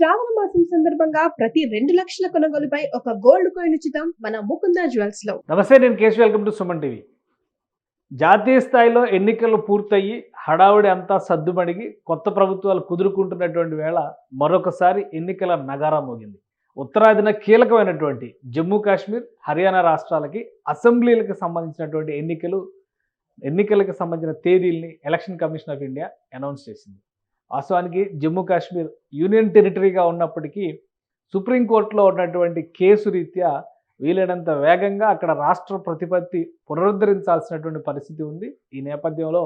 శ్రావణ మాసం సందర్భంగా ప్రతి రెండు లక్షల కొనుగోలుపై ఒక గోల్డ్ కాయిన్ ఉచితం మన ముకుంద జ్యువెల్స్లో. నమస్తే నేను కేసు వెల్కమ్ టు సుమన్ టీవీ. జాతీయ స్థాయిలో ఎన్నికలు పూర్తయి హడావుడి అంతా సద్దుమడిగి కొత్త ప్రభుత్వాలు కుదురుకుంటున్నటువంటి వేళ మరొకసారి ఎన్నికల నగారా మోగింది. ఉత్తరాదిన కీలకమైనటువంటి జమ్మూ కాశ్మీర్ హర్యానా రాష్ట్రాలకి అసెంబ్లీలకు సంబంధించినటువంటి ఎన్నికలు ఎన్నికలకు సంబంధించిన తేదీల్ని election commission of India announce చేసింది. వాస్తవానికి జమ్మూ కాశ్మీర్ యూనియన్ టెరిటరీగా ఉన్నప్పటికీ సుప్రీంకోర్టులో ఉన్నటువంటి కేసు రీత్యా వీలైనంత వేగంగా అక్కడ రాష్ట్ర ప్రతిపత్తి పునరుద్ధరించాల్సినటువంటి పరిస్థితి ఉంది. ఈ నేపథ్యంలో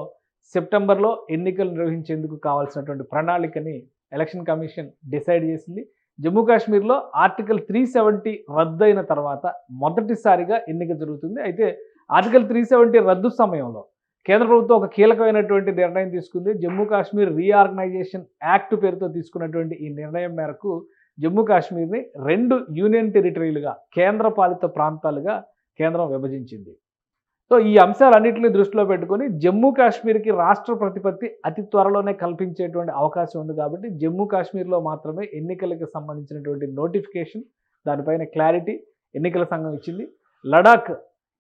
సెప్టెంబర్లో ఎన్నికలు నిర్వహించేందుకు కావాల్సినటువంటి ప్రణాళికని ఎలక్షన్ కమిషన్ డిసైడ్ చేసింది. జమ్మూ కాశ్మీర్లో ఆర్టికల్ త్రీ సెవెంటీ రద్దయిన తర్వాత మొదటిసారిగా ఎన్నిక జరుగుతుంది. అయితే ఆర్టికల్ త్రీ సెవెంటీ రద్దు సమయంలో కేంద్ర ప్రభుత్వం ఒక కీలకమైనటువంటి నిర్ణయం తీసుకుంది. జమ్మూ కాశ్మీర్ రీఆర్గనైజేషన్ యాక్ట్ పేరుతో తీసుకున్నటువంటి ఈ నిర్ణయం మేరకు జమ్మూ కాశ్మీర్ని రెండు యూనియన్ టెరిటరీలుగా కేంద్ర పాలిత ప్రాంతాలుగా కేంద్రం విభజించింది. సో ఈ అంశాలన్నింటినీ దృష్టిలో పెట్టుకొని జమ్మూ కాశ్మీర్కి రాష్ట్ర ప్రతిపత్తి అతి త్వరలోనే కల్పించేటువంటి అవకాశం ఉంది కాబట్టి జమ్మూ కాశ్మీర్లో మాత్రమే ఎన్నికలకు సంబంధించినటువంటి నోటిఫికేషన్ దానిపైన క్లారిటీ ఎన్నికల సంఘం ఇచ్చింది. లడాక్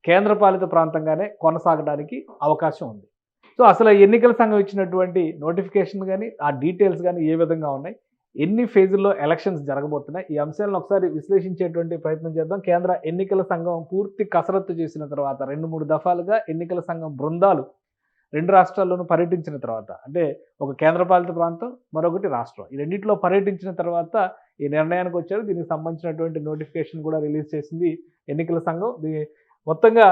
కేంద్రపాలిత ప్రాంతంగానే కొనసాగడానికి అవకాశం ఉంది. సో అసలు ఎన్నికల సంఘం ఇచ్చినటువంటి నోటిఫికేషన్ కానీ ఆ డీటెయిల్స్ కానీ ఏ విధంగా ఉన్నాయి? ఎన్ని ఫేజుల్లో ఎలక్షన్స్ జరగబోతున్నాయి? ఈ అంశాలను ఒకసారి విశ్లేషించేటువంటి ప్రయత్నం చేద్దాం. కేంద్ర ఎన్నికల సంఘం పూర్తి కసరత్తు చేసిన తర్వాత రెండు మూడు దఫాలుగా ఎన్నికల సంఘం బృందాలు రెండు రాష్ట్రాల్లోనూ పర్యటించిన తర్వాత అంటే ఒక కేంద్రపాలిత ప్రాంతం మరొకటి రాష్ట్రం. ఈ రెండింటిలో పర్యటించిన తర్వాత ఈ నిర్ణయానికి వచ్చారు. దీనికి సంబంధించినటువంటి నోటిఫికేషన్ కూడా రిలీజ్ చేసింది ఎన్నికల సంఘం. దీ- మొత్తంగా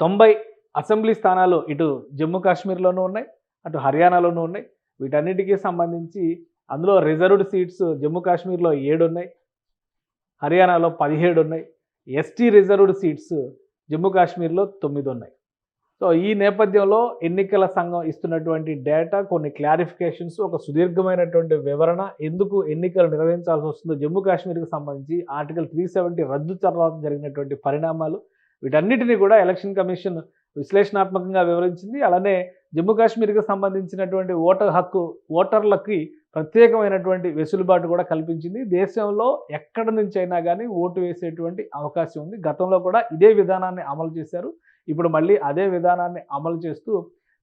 తొంభై అసెంబ్లీ స్థానాలు ఇటు జమ్మూ కాశ్మీర్లోనూ ఉన్నాయి అటు హర్యానాలోనూ ఉన్నాయి. వీటన్నిటికీ సంబంధించి అందులో రిజర్వ్డ్ సీట్స్ జమ్మూ కాశ్మీర్లో ఏడు ఉన్నాయి హర్యానాలో పదిహేడు ఉన్నాయి. ఎస్టీ రిజర్వ్డ్ సీట్స్ జమ్మూ కాశ్మీర్లో తొమ్మిది ఉన్నాయి. సో ఈ నేపథ్యంలో ఎన్నికల సంఘం ఇస్తున్నటువంటి డేటా కొన్ని క్లారిఫికేషన్స్ ఒక సుదీర్ఘమైనటువంటి వివరణ ఎందుకు ఎన్నికలు నిర్వహించాల్సి వస్తుందో జమ్మూ కాశ్మీర్కి సంబంధించి ఆర్టికల్ త్రీ సెవెంటీ రద్దు తర్వాత జరిగినటువంటి పరిణామాలు వీటన్నిటిని కూడా ఎలక్షన్ కమిషన్ విశ్లేషణాత్మకంగా వివరించింది. అలానే జమ్మూ కాశ్మీర్కి సంబంధించినటువంటి ఓటర్ హక్కు ఓటర్లకి ప్రత్యేకమైనటువంటి వెసులుబాటు కూడా కల్పించింది. దేశంలో ఎక్కడి నుంచి అయినా కానీ ఓటు వేసేటువంటి అవకాశం ఉంది. గతంలో కూడా ఇదే విధానాన్ని అమలు చేశారు. ఇప్పుడు మళ్ళీ అదే విధానాన్ని అమలు చేస్తూ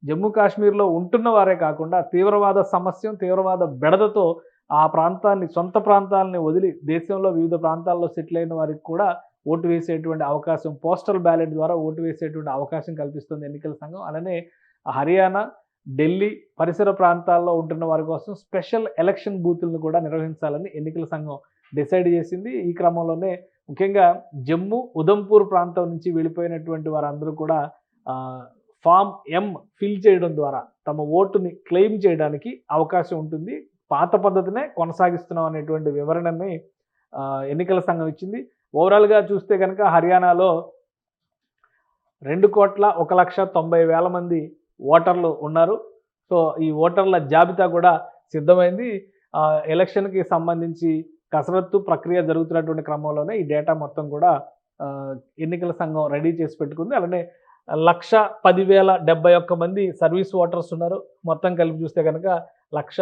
జమ్మూ కాశ్మీర్లో ఉంటున్న వారే కాకుండా తీవ్రవాద సమస్య తీవ్రవాద బెడదతో ఆ ప్రాంతాన్ని సొంత ప్రాంతాలని వదిలి దేశంలో వివిధ ప్రాంతాల్లో సెటిల్ అయిన వారికి కూడా ఓటు వేసేటువంటి అవకాశం పోస్టల్ బ్యాలెట్ ద్వారా ఓటు వేసేటువంటి అవకాశం కల్పిస్తుంది ఎన్నికల సంఘం. అలానే హర్యానా ఢిల్లీ పరిసర ప్రాంతాల్లో ఉంటున్న వారి కోసం స్పెషల్ ఎలక్షన్ బూతులను కూడా నిర్వహించాలని ఎన్నికల సంఘం డిసైడ్ చేసింది. ఈ క్రమంలోనే ముఖ్యంగా జమ్మూ ఉదంపూర్ ప్రాంతం నుంచి వెళ్ళిపోయినటువంటి వారందరూ కూడా ఫామ్ ఎం ఫిల్ చేయడం ద్వారా తమ ఓటుని క్లెయిమ్ చేయడానికి అవకాశం ఉంటుంది. పాత పద్ధతినే కొనసాగిస్తున్నాం అనేటువంటి వివరణని ఎన్నికల సంఘం ఇచ్చింది. ఓవరాల్గా చూస్తే కనుక హర్యానాలో రెండు కోట్ల ఒక లక్ష తొంభై వేల మంది ఓటర్లు ఉన్నారు. సో ఈ ఓటర్ల జాబితా కూడా సిద్ధమైంది. ఎలక్షన్కి సంబంధించి కసరత్తు ప్రక్రియ జరుగుతున్నటువంటి క్రమంలోనే ఈ డేటా మొత్తం కూడా ఎన్నికల సంఘం రెడీ చేసి పెట్టుకుంది. అలానే లక్ష పదివేల డెబ్బై ఒక్క మంది సర్వీస్ ఓటర్స్ ఉన్నారు. మొత్తం కలిపి చూస్తే కనుక లక్ష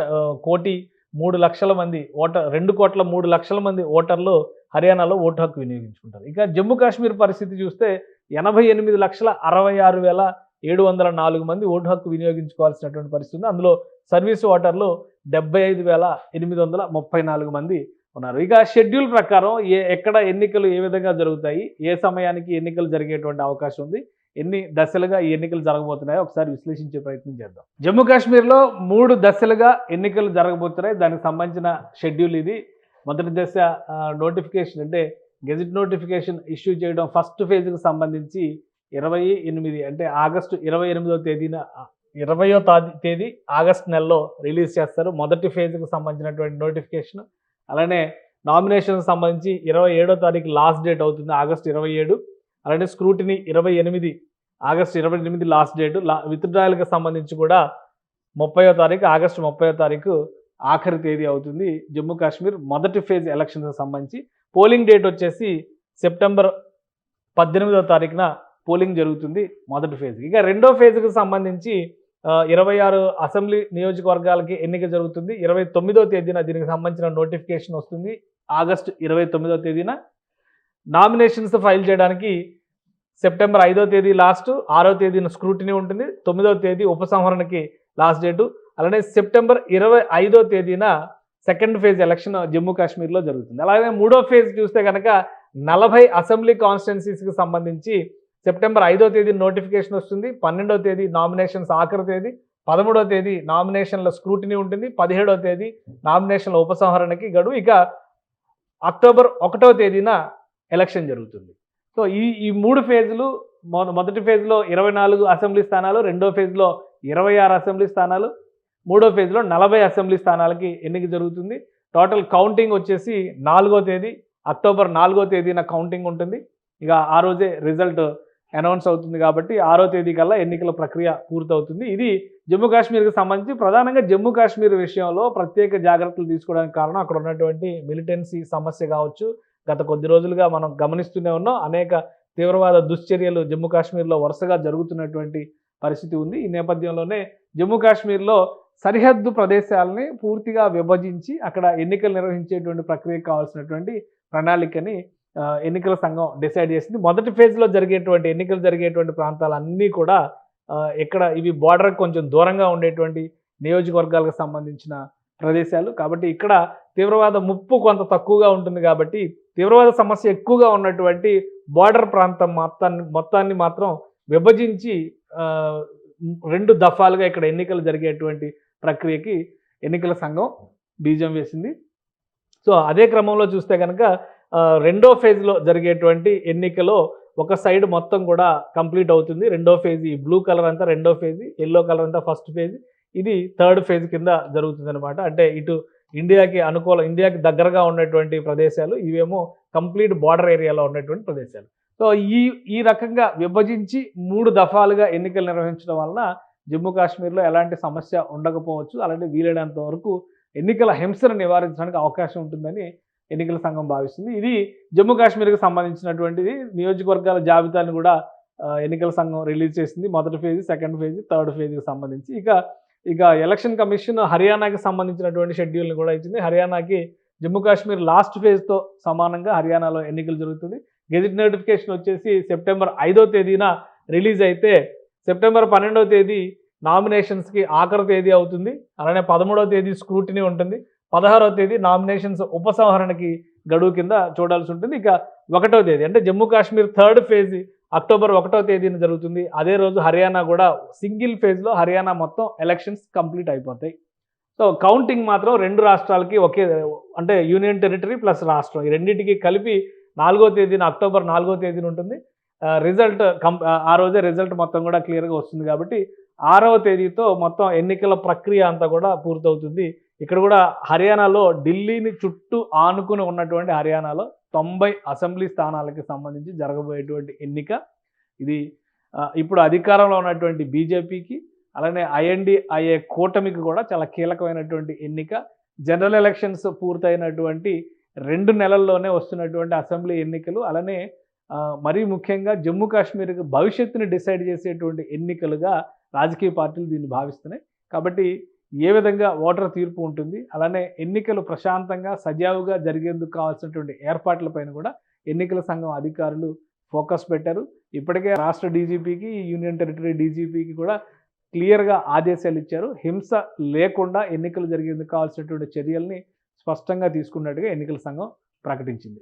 కోటి మూడు లక్షల మంది ఓటర్ రెండు కోట్ల మూడు లక్షల మంది ఓటర్లు హర్యానాలో ఓటు హక్కు వినియోగించుకుంటారు. ఇక జమ్మూ కాశ్మీర్ పరిస్థితి చూస్తే ఎనభై ఎనిమిది లక్షల అరవై ఆరు వేల ఏడు వందల నాలుగు మంది ఓటు హక్కు వినియోగించుకోవాల్సినటువంటి పరిస్థితి ఉంది. అందులో సర్వీస్ ఓటర్లు డెబ్బై ఐదు వేల ఎనిమిది వందల ముప్పై నాలుగు మంది ఉన్నారు. ఇక షెడ్యూల్ ప్రకారం ఏ ఎక్కడ ఎన్నికలు ఏ విధంగా జరుగుతాయి ఏ సమయానికి ఎన్నికలు జరిగేటువంటి అవకాశం ఉంది ఎన్ని దశలుగా ఈ ఎన్నికలు జరగబోతున్నాయో ఒకసారి విశ్లేషించే ప్రయత్నం చేద్దాం. జమ్మూ కాశ్మీర్లో మూడు దశలుగా ఎన్నికలు జరగబోతున్నాయి. దానికి సంబంధించిన షెడ్యూల్ ఇది. మొదటి దశ నోటిఫికేషన్ అంటే గెజిట్ నోటిఫికేషన్ ఇష్యూ చేయడం ఫస్ట్ ఫేజ్కి సంబంధించి ఇరవై ఎనిమిది అంటే ఆగస్టు ఇరవై ఎనిమిదో తేదీన ఇరవయో తేదీ ఆగస్ట్ నెలలో రిలీజ్ చేస్తారు. మొదటి ఫేజ్కి సంబంధించినటువంటి నోటిఫికేషన్ అలానే నామినేషన్ సంబంధించి ఇరవై ఏడో తారీఖు లాస్ట్ డేట్ అవుతుంది ఆగస్ట్ ఇరవై ఏడు. అలానే స్క్రూటినీ ఇరవై ఎనిమిది ఆగస్ట్ ఇరవై ఎనిమిది లాస్ట్ డేటు లా విత్డ్రాయల్కి సంబంధించి కూడా ముప్పయో తారీఖు ఆగస్టు ముప్పయో తారీఖు ఆఖరి తేదీ అవుతుంది. జమ్మూ కాశ్మీర్ మొదటి ఫేజ్ ఎలక్షన్కి సంబంధించి పోలింగ్ డేట్ వచ్చేసి సెప్టెంబర్ పద్దెనిమిదవ తారీఖున పోలింగ్ జరుగుతుంది మొదటి ఫేజ్ ఇక రెండో ఫేజ్కి సంబంధించి ఇరవై ఆరు అసెంబ్లీ నియోజకవర్గాలకి ఎన్నిక జరుగుతుంది. ఇరవై తొమ్మిదో తేదీన దీనికి సంబంధించిన నోటిఫికేషన్ వస్తుంది. ఆగస్టు ఇరవై తొమ్మిదో తేదీన నామినేషన్స్ ఫైల్ చేయడానికి సెప్టెంబర్ ఐదో తేదీ లాస్ట్ ఆరో తేదీన స్క్రూటినీ ఉంటుంది. తొమ్మిదో తేదీ ఉపసంహరణకి లాస్ట్ డేటు. అలానే సెప్టెంబర్ ఇరవై ఐదో తేదీన సెకండ్ ఫేజ్ ఎలక్షన్ జమ్మూ కాశ్మీర్లో జరుగుతుంది. అలాగే మూడో ఫేజ్ చూస్తే కనుక నలభై అసెంబ్లీ కాన్స్టిట్యున్సీస్కి సంబంధించి సెప్టెంబర్ ఐదో తేదీ నోటిఫికేషన్ వస్తుంది పన్నెండో తేదీ నామినేషన్స్ ఆఖరి తేదీ పదమూడో తేదీ నామినేషన్ల స్క్రూటినీ ఉంటుంది పదిహేడో తేదీ నామినేషన్ల ఉపసంహరణకి గడువు ఇక అక్టోబర్ ఒకటో తేదీన ఎలక్షన్ జరుగుతుంది. సో ఈ ఈ మూడు ఫేజ్లు మొ- మొదటి ఫేజ్లో ఇరవై నాలుగు అసెంబ్లీ స్థానాలు రెండో ఫేజ్లో ఇరవై ఆరు అసెంబ్లీ స్థానాలు మూడో ఫేజ్లో నలభై అసెంబ్లీ స్థానాలకి ఎన్నిక జరుగుతుంది. టోటల్ కౌంటింగ్ వచ్చేసి నాలుగో తేదీ అక్టోబర్ నాలుగో తేదీన కౌంటింగ్ ఉంటుంది. ఇక ఆ రోజే రిజల్ట్ అనౌన్స్ అవుతుంది కాబట్టి ఆరో తేదీ కల్లా ఎన్నికల ప్రక్రియ పూర్తవుతుంది. ఇది జమ్మూ కాశ్మీర్కి సంబంధించి ప్రధానంగా జమ్మూ కాశ్మీర్ విషయంలో ప్రత్యేక జాగ్రత్తలు తీసుకోవడానికి కారణం అక్కడ ఉన్నటువంటి మిలిటెన్సీ సమస్య కావచ్చు. గత కొద్ది రోజులుగా మనం గమనిస్తూనే ఉన్నాం. అనేక తీవ్రవాద దుశ్చర్యలు జమ్మూ కాశ్మీర్లో వరుసగా జరుగుతున్నటువంటి పరిస్థితి ఉంది. ఈ నేపథ్యంలోనే జమ్మూ కాశ్మీర్లో సరిహద్దు ప్రదేశాలని పూర్తిగా విభజించి అక్కడ ఎన్నికలు నిర్వహించేటువంటి ప్రక్రియకు కావాల్సినటువంటి ప్రణాళికని ఎన్నికల సంఘం డిసైడ్ చేసింది. మొదటి ఫేజ్లో జరిగేటువంటి ఎన్నికలు జరిగేటువంటి ప్రాంతాలన్నీ కూడా ఇక్కడ ఇవి బార్డర్ కొంచెం దూరంగా ఉండేటువంటి నియోజకవర్గాలకు సంబంధించిన ప్రదేశాలు. కాబట్టి ఇక్కడ తీవ్రవాద ముప్పు కొంత తక్కువగా ఉంటుంది కాబట్టి తీవ్రవాద సమస్య ఎక్కువగా ఉన్నటువంటి బార్డర్ ప్రాంతం మొత్తాన్ని మొత్తాన్ని మాత్రం విభజించి రెండు దఫాలుగా ఇక్కడ ఎన్నికలు జరిగేటువంటి ప్రక్రియకి ఎన్నికల సంఘం బీజం వేసింది. సో అదే క్రమంలో చూస్తే కనుక రెండో ఫేజ్లో జరిగేటువంటి ఎన్నికలో ఒక సైడ్ మొత్తం కూడా కంప్లీట్ అవుతుంది. రెండో ఫేజ్ ఈ బ్లూ కలర్ అంతా రెండో ఫేజ్ ఎల్లో కలర్ అంతా ఫస్ట్ ఫేజ్. ఇది థర్డ్ ఫేజ్ కింద జరుగుతుంది అనమాట అంటే ఇటు ఇండియాకి అనుకూల ఇండియాకి దగ్గరగా ఉన్నటువంటి ప్రదేశాలు ఇవేమో కంప్లీట్ బార్డర్ ఏరియాలో ఉన్నటువంటి ప్రదేశాలు. సో ఈ ఈ రకంగా విభజించి మూడు దఫాలుగా ఎన్నికలు నిర్వహించడం వలన జమ్మూ కాశ్మీర్లో ఎలాంటి సమస్య ఉండకపోవచ్చు. అలాంటి వీలైనంత వరకు ఎన్నికల హింసను నివారించడానికి అవకాశం ఉంటుందని ఎన్నికల సంఘం భావిస్తుంది. ఇది జమ్మూ కాశ్మీర్కి సంబంధించినటువంటిది. నియోజకవర్గాల జాబితాను కూడా ఎన్నికల సంఘం రిలీజ్ చేసింది. మొదటి ఫేజ్ సెకండ్ ఫేజ్ థర్డ్ ఫేజ్కి సంబంధించి. ఇక ఇక ఎలక్షన్ కమిషన్ హర్యానాకి సంబంధించినటువంటి షెడ్యూల్ని కూడా ఇచ్చింది. హర్యానాకి జమ్మూ కాశ్మీర్ లాస్ట్ ఫేజ్తో సమానంగా హర్యానాలో ఎన్నికలు జరుగుతుంది. గెజిట్ నోటిఫికేషన్ వచ్చేసి సెప్టెంబర్ ఐదో తేదీన రిలీజ్ అయితే సెప్టెంబర్ పన్నెండవ తేదీ నామినేషన్స్కి ఆఖరి తేదీ అవుతుంది. అలానే పదమూడవ తేదీ స్క్రూటినీ ఉంటుంది. పదహారవ తేదీ నామినేషన్స్ ఉపసంహరణకి గడువు కింద చూడాల్సి ఉంటుంది. ఇక ఒకటో తేదీ అంటే Jammu Kashmir third phase October ఒకటో తేదీన జరుగుతుంది. అదే రోజు హర్యానా కూడా సింగిల్ ఫేజ్లో హర్యానా మొత్తం ఎలక్షన్స్ కంప్లీట్ అయిపోతాయి. సో కౌంటింగ్ మాత్రం రెండు రాష్ట్రాలకి ఒకే అంటే యూనియన్ టెరిటరీ ప్లస్ రాష్ట్రం. ఈ రెండింటికి కలిపి నాలుగో తేదీన అక్టోబర్ నాలుగో తేదీన ఉంటుంది. రిజల్ట్ కం ఆ రోజే రిజల్ట్ మొత్తం కూడా క్లియర్గా వస్తుంది కాబట్టి ఆరవ తేదీతో మొత్తం ఎన్నికల ప్రక్రియ అంతా కూడా పూర్తవుతుంది. ఇక్కడ కూడా హర్యానాలో ఢిల్లీని చుట్టూ ఆనుకుని ఉన్నటువంటి హర్యానాలో తొంభై అసెంబ్లీ స్థానాలకి సంబంధించి జరగబోయేటువంటి ఎన్నిక. ఇది ఇప్పుడు అధికారంలో ఉన్నటువంటి బీజేపీకి అలానే ఐఎన్డిఐఏ కూటమికి కూడా చాలా కీలకమైనటువంటి ఎన్నిక. జనరల్ ఎలక్షన్స్ పూర్తయినటువంటి రెండు నెలల్లోనే వస్తున్నటువంటి అసెంబ్లీ ఎన్నికలు అలానే మరీ ముఖ్యంగా జమ్మూ కాశ్మీర్కి భవిష్యత్తుని డిసైడ్ చేసేటువంటి ఎన్నికలుగా రాజకీయ పార్టీలు దీన్ని భావిస్తున్నాయి. కాబట్టి ఏ విధంగా ఓటర్ తీర్పు ఉంటుంది అలానే ఎన్నికలు ప్రశాంతంగా సజావుగా జరిగేందుకు కావాల్సినటువంటి ఏర్పాట్లపైన కూడా ఎన్నికల సంఘం అధికారులు ఫోకస్ పెట్టారు. ఇప్పటికే రాష్ట్ర డీజీపీకి యూనియన్ టెరిటరీ డీజీపీకి కూడా క్లియర్గా ఆదేశాలు ఇచ్చారు. హింస లేకుండా ఎన్నికలు జరిగేందుకు కావాల్సినటువంటి చర్యల్ని స్పష్టంగా తీసుకున్నట్టుగా ఎన్నికల సంఘం ప్రకటించింది.